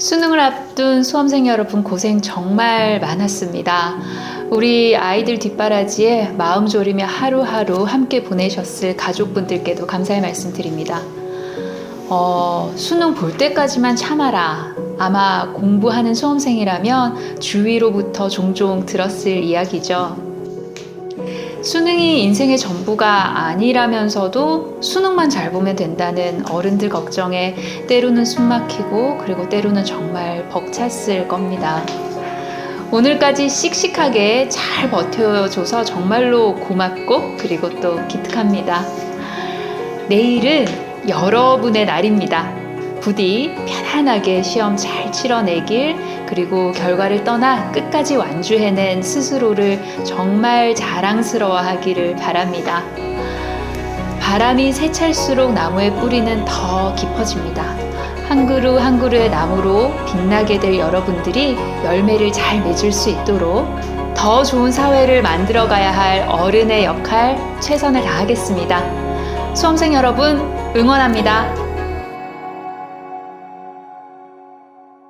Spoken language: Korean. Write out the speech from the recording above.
수능을 앞둔 수험생 여러분 고생 정말 많았습니다. 우리 아이들 뒷바라지에 마음 졸이며 하루하루 함께 보내셨을 가족분들께도 감사의 말씀 드립니다. 어, 수능 볼 때까지만 참아라. 아마 공부하는 수험생이라면 주위로부터 종종 들었을 이야기죠. 수능이 인생의 전부가 아니라면서도 수능만 잘 보면 된다는 어른들 걱정에 때로는 숨 막히고 그리고 때로는 정말 벅찼을 겁니다. 오늘까지 씩씩하게 잘 버텨줘서 정말로 고맙고 그리고 또 기특합니다. 내일은 여러분의 날입니다. 부디 편안하게 시험 잘 치러내길 그리고 결과를 떠나 끝까지 완주해낸 스스로를 정말 자랑스러워하기를 바랍니다. 바람이 세찰수록 나무의 뿌리는 더 깊어집니다. 한 그루 한 그루의 나무로 빛나게 될 여러분들이 열매를 잘 맺을 수 있도록 더 좋은 사회를 만들어 가야 할 어른의 역할 최선을 다하겠습니다. 수험생 여러분 응원합니다.